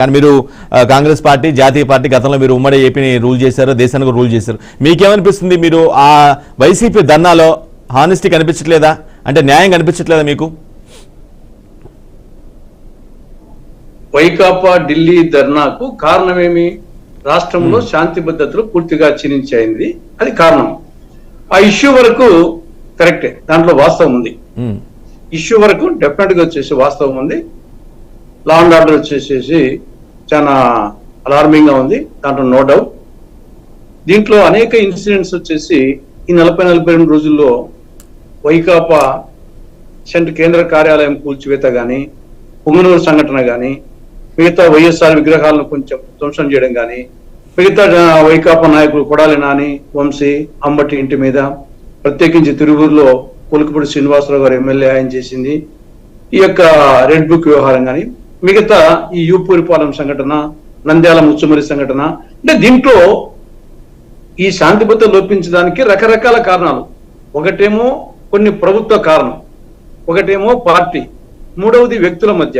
కానీ మీరు కాంగ్రెస్ పార్టీ జాతీయ పార్టీ గతంలో మీరు ఉమ్మడి ఏపీని రూల్ చేశారు దేశానికి రూల్ చేశారు. మీకేమనిపిస్తుంది మీరు ఆ వైసీపీ ధర్నాలో హానెస్టీ కనిపించట్లేదా? అంటే న్యాయం కనిపించట్లేదా మీకు? వైకాపా ఢిల్లీ ధర్నాకు కారణమేమి? రాష్ట్రంలో శాంతి భద్రతలు పూర్తిగా క్షీణించాయింది. అది కారణం. ఆ ఇష్యూ వరకు కరెక్టే దాంట్లో వాస్తవం ఉంది. ఇష్యూ వరకు డెఫినెట్గా వచ్చేసి వాస్తవం ఉంది. లా అండ్ ఆర్డర్ వచ్చేసేసి చాలా అలార్మింగ్గా ఉంది. దాంట్లో నో డౌట్ దీంట్లో అనేక ఇన్సిడెంట్స్ వచ్చేసి ఈ నలభై నలభై రెండు రోజుల్లో వైకాపా సెంటర్ కేంద్ర కార్యాలయం కూల్చివేత కానీ పొంగనూరు సంఘటన కానీ మిగతా వైఎస్ఆర్ విగ్రహాలను కొంచెం ధ్వంసం చేయడం కానీ మిగతా వైకాపా నాయకులు కొడాలి నాని వంశీ అంబటి ఇంటి మీద ప్రత్యేకించి తిరువూరులో పులకపూడి శ్రీనివాసరావు గారు ఎమ్మెల్యే ఆయన చేసింది. ఈ యొక్క రెడ్ బుక్ వ్యవహారం కానీ మిగతా ఈ యూపూరిపాలెం సంఘటన నంద్యాల ముచ్చుమరి సంఘటన అంటే దీంట్లో ఈ శాంతి భద్రత లోపించడానికి రకరకాల కారణాలు. ఒకటేమో కొన్ని ప్రభుత్వ కారణం ఒకటేమో పార్టీ మూడవది వ్యక్తుల మధ్య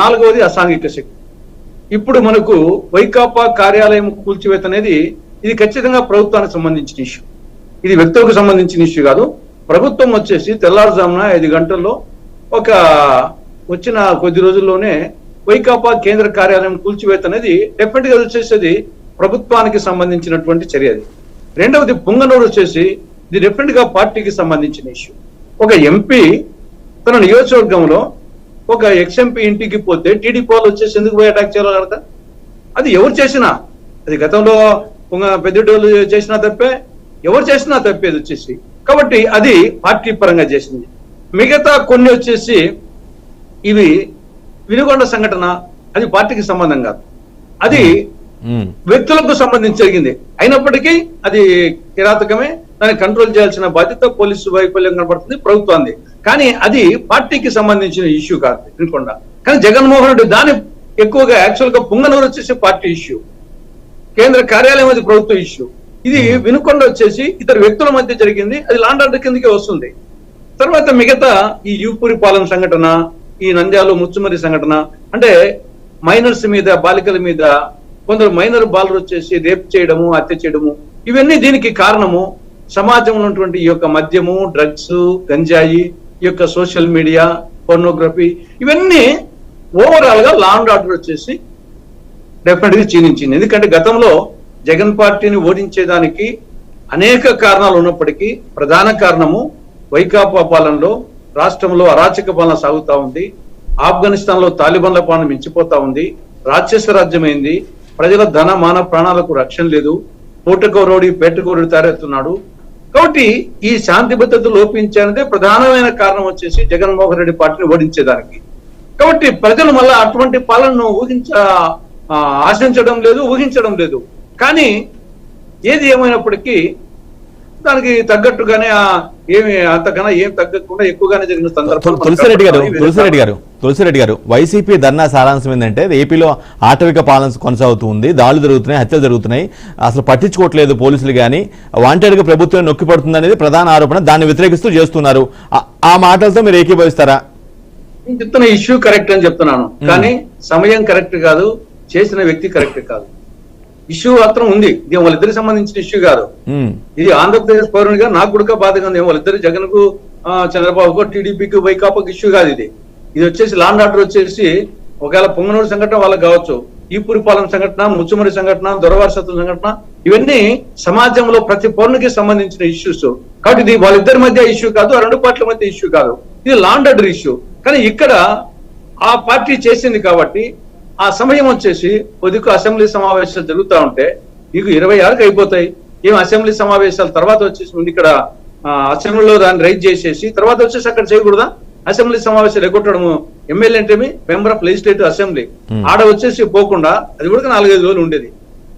నాలుగవది అసాంఘిక శక్తి. ఇప్పుడు మనకు వైకాపా కార్యాలయం కూల్చివేత అనేది ఇది ఖచ్చితంగా ప్రభుత్వానికి సంబంధించిన ఇష్యూ. ఇది వ్యక్తులకు సంబంధించిన ఇష్యూ కాదు. ప్రభుత్వం వచ్చేసి తెల్లారుజామున ఐదు గంటల్లో ఒక వచ్చిన కొద్ది రోజుల్లోనే వైకాపా కేంద్ర కార్యాలయం కూల్చివేత అనేది డెఫినెట్గా వచ్చేసేది ప్రభుత్వానికి సంబంధించినటువంటి చర్య అది. రెండవది పుంగనూరు వచ్చేసి ఇది డెఫినెట్గా పార్టీకి సంబంధించిన ఇష్యూ ఒక ఎంపీ తన నియోజకవర్గంలో ఒక ఎక్స్ఎంపీ ఇంటికి పోతే టీడీపీ వాళ్ళు వచ్చేసి ఎందుకు పోయి అటాక్ చేయాలి అది ఎవరు చేసినా. అది గతంలో పుంగ- పెద్దోళ్ళు చేసినా తప్పే ఎవరు చేసినా తప్పేది వచ్చేసి. కాబట్టి అది పార్టీ పరంగా చేసింది. మిగతా కొన్ని వచ్చేసి ఇవి వినుగొండ సంఘటన అది పార్టీకి సంబంధం కాదు. అది వ్యక్తులకు సంబంధించి జరిగింది. అయినప్పటికీ అది కిరాతకమే దాన్ని కంట్రోల్ చేయాల్సిన బాధ్యత పోలీసు వైఫల్యం కనబడుతుంది ప్రభుత్వాన్ని కానీ అది పార్టీకి సంబంధించిన ఇష్యూ కాదు వినుకొండ. కానీ జగన్మోహన్ రెడ్డి దాని ఎక్కువగా యాక్చువల్గా పుంగనూరు వచ్చేసి పార్టీ ఇష్యూ. కేంద్ర కార్యాలయం అది ప్రభుత్వ ఇష్యూ. ఇది వినుకొండ వచ్చేసి ఇద్దరు వ్యక్తుల మధ్య జరిగింది అది లాండ్ ఆర్డర్ కిందకే వస్తుంది. తర్వాత మిగతా ఈ యూపురి పాలెం సంఘటన ఈ నంద్యాలు ముచ్చుమరి సంఘటన. అంటే మైనర్స్ మీద బాలికల మీద కొందరు మైనర్ బాలరు వచ్చేసి రేప్ చేయడము హత్య చేయడము ఇవన్నీ దీనికి కారణము. సమాజంలో ఉన్నటువంటి ఈ యొక్క మద్యము డ్రగ్స్ గంజాయి ఈ యొక్క సోషల్ మీడియా పోర్నోగ్రఫీ ఇవన్నీ ఓవరాల్గా లాండ్ ఆర్డర్ వచ్చేసి డెఫినెట్గా క్షీణించింది. ఎందుకంటే గతంలో జగన్ పార్టీని ఓడించేదానికి అనేక కారణాలు ఉన్నప్పటికీ ప్రధాన కారణము వైకాపా పాలనలో రాష్ట్రంలో అరాచక పాలన సాగుతా ఉంది. ఆఫ్ఘనిస్తాన్లో తాలిబాన్ల పాలన మించిపోతా ఉంది. రాక్షస రాజ్యమైంది. ప్రజల ధన మాన ప్రాణాలకు రక్షణ లేదు. పూటకోరోడి పేటకోరుడి తయారెత్తున్నాడు కాబట్టి ఈ శాంతి భద్రత లోపించేదే ప్రధానమైన కారణం వచ్చేసి జగన్మోహన్ రెడ్డి పార్టీని ఓడించేదానికి. కాబట్టి ప్రజలు మళ్ళా అటువంటి పాలనను ఊహించ ఆశించడం లేదు ఊహించడం లేదు. కానీ ఏది ఏమైనప్పటికీ దానికి తగ్గట్టుగానే ఆ ఏమి అంతకన్నా ఏం తగ్గకుండా ఎక్కువగానే జరిగిన సందర్భం తుల- తులసిరెడ్డి గారు తులసిరెడ్డి గారు తులసిరెడ్డి గారు వైసీపీ ధర్నా సారాంశం ఏంటంటే ఏపీలో ఆటవిక పాలన కొనసాగుతూ ఉంది దాడులు జరుగుతున్నాయి హత్యలు జరుగుతున్నాయి అసలు పట్టించుకోవట్లేదు పోలీసులు కానీ వాంటెడ్గా ప్రభుత్వం నొక్కి పడుతుంది అనేది ప్రధాన ఆరోపణ దాన్ని వ్యతిరేకిస్తూ చేస్తున్నారు. ఆ- ఆ మాటలతో మీరు ఏకీభవిస్తారా? నేను చెప్తున్న ఇష్యూ కరెక్ట్ అని చెప్తున్నాను. కానీ సమయం కరెక్ట్ కాదు చేసిన వ్యక్తి కరెక్ట్ కాదు. ఇష్యూ మాత్రం ఉంది. ఇది వాళ్ళిద్దరికి సంబంధించిన ఇష్యూ కాదు. ఇది ఆంధ్రప్రదేశ్ పౌరునిగా నాకు కూడా బాధగా ఉంది. వాళ్ళిద్దరు జగన్కు చంద్రబాబుకు టీడీపీకి వైకాపాకు ఇష్యూ కాదు ఇది. ఇది వచ్చేసి లాండ్ ఆర్డర్ వచ్చేసి ఒకవేళ పొంగనూరు సంఘటన వాళ్ళకి కావచ్చు. ఈపురిపాలెం సంఘటన ముచ్చుమరి సంఘటన దొరవారసత్వం సంఘటన ఇవన్నీ సమాజంలో ప్రతి పౌరునికి సంబంధించిన ఇష్యూస్ కాబట్టి ఇది వాళ్ళిద్దరి మధ్య ఇష్యూ కాదు ఆ రెండు పార్టీల మధ్య ఇష్యూ కాదు. ఇది లాండ్ ఆర్డర్ ఇష్యూ కానీ ఇక్కడ ఆ పార్టీ చేసింది కాబట్టి ఆ సమయం వచ్చేసి కొద్దిగా అసెంబ్లీ సమావేశాలు జరుగుతూ ఉంటే నీకు ఇరవై ఆరుకి అయిపోతాయి. ఏం అసెంబ్లీ సమావేశాల తర్వాత వచ్చేసి ముందు ఇక్కడ అసెంబ్లీలో దాన్ని రైజ్ చేసేసి తర్వాత వచ్చేసి అక్కడ చేయకూడదా? అసెంబ్లీ సమావేశాలు ఎగ్గొట్టడము ఎమ్మెల్యే అంటేమి మెంబర్ ఆఫ్ లెజిస్లేటివ్ అసెంబ్లీ. ఆడ వచ్చేసి పోకుండా అది కూడా నాలుగైదు రోజులు ఉండేది.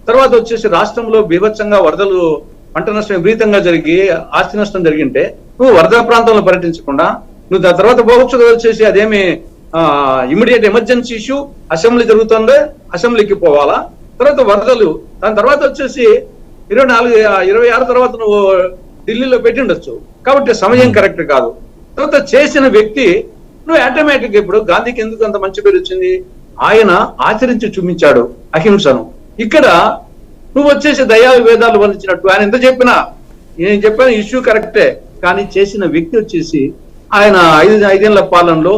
తర్వాత వచ్చేసి రాష్ట్రంలో బీభత్సంగా వరదలు పంట నష్టం విపరీతంగా జరిగి ఆస్తి నష్టం జరిగింటే నువ్వు వరద ప్రాంతంలో పర్యటించకుండా నువ్వు దాని తర్వాత పోవచ్చు వచ్చేసి అదేమి ఇమీడియట్ ఎమర్జెన్సీ ఇష్యూ అసెంబ్లీ జరుగుతుందే అసెంబ్లీకి పోవాలా? తర్వాత వరదలు దాని తర్వాత వచ్చేసి ఇరవై నాలుగు ఇరవై ఆరు తర్వాత నువ్వు ఢిల్లీలో పెట్టి ఉండొచ్చు కాబట్టి సమయం కరెక్ట్ కాదు. తర్వాత చేసిన వ్యక్తి నువ్వు ఆటోమేటిక్ ఇప్పుడు గాంధీకి ఎందుకు అంత మంచి పేరు వచ్చింది? ఆయన ఆచరించి చూపించాడు అహింసను. ఇక్కడ నువ్వు వచ్చేసి దయా వేదాలు వర్ణించినట్టు ఆయన ఎంత చెప్పినా? నేను చెప్పిన ఇష్యూ కరెక్టే కానీ చేసిన వ్యక్తి వచ్చేసి ఆయన ఐదు ఐదేళ్ళ పాలనలో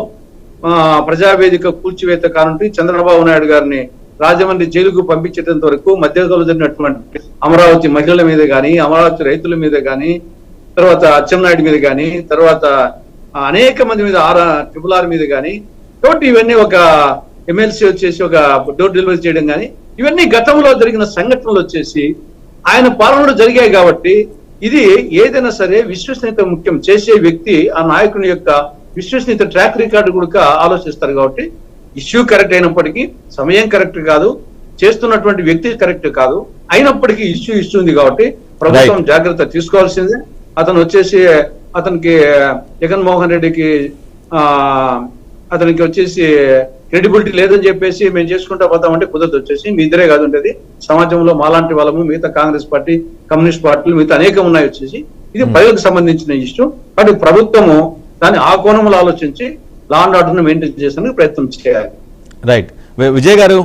ప్రజావేదిక కూల్చివేత కానుంటి చంద్రబాబు నాయుడు గారిని రాజమండ్రి జైలుకు పంపించేటంత వరకు మధ్యకాలంలో జరిగినటువంటి అమరావతి మహిళల మీద గాని అమరావతి రైతుల మీద కానీ తర్వాత అచ్చెన్నాయుడు మీద కానీ తర్వాత అనేక మంది మీద ఆర్ ట్రిపుల్ ఆర్ మీద కానీ కాబట్టి ఇవన్నీ ఒక ఎమ్మెల్సీ వచ్చేసి ఒక డోర్ డెలివరీ చేయడం కానీ ఇవన్నీ గతంలో జరిగిన సంఘటనలు వచ్చేసి ఆయన పాలనలో జరిగాయి కాబట్టి ఇది ఏదైనా సరే విశ్వసనీయత ముఖ్యం చేసే వ్యక్తి ఆ నాయకుని యొక్క విశ్వసనీయత ట్రాక్ రికార్డు కూడా ఆలోచిస్తారు కాబట్టి ఇష్యూ కరెక్ట్ అయినప్పటికీ సమయం కరెక్ట్ కాదు చేస్తున్నటువంటి వ్యక్తి కరెక్ట్ కాదు. అయినప్పటికీ ఇష్యూ ఇష్యూ ఉంది కాబట్టి ప్రభుత్వం జాగ్రత్త తీసుకోవాల్సిందే. అతను వచ్చేసి అతనికి జగన్మోహన్ రెడ్డికి ఆ అతనికి వచ్చేసి క్రెడిబిలిటీ లేదని చెప్పేసి మేము చేసుకుంటా పోతామంటే కుదరదు. వచ్చేసి మీ ఇద్దరే కాదు ఉండేది. సమాజంలో మాలాంటి వాళ్ళము మిగతా కాంగ్రెస్ పార్టీ కమ్యూనిస్ట్ పార్టీలు మిగతా అనేకం ఉన్నాయి వచ్చేసి. ఇది ప్రజలకు సంబంధించిన ఇష్యూ కాబట్టి ప్రభుత్వము దాన్ని ఆ కోణంలో ఆలోచించి లా అండ్ ఆర్డర్ మెయింటైన్ చేసేందుకు ప్రయత్నం చేయాలి. రైట్ విజయ్ గారు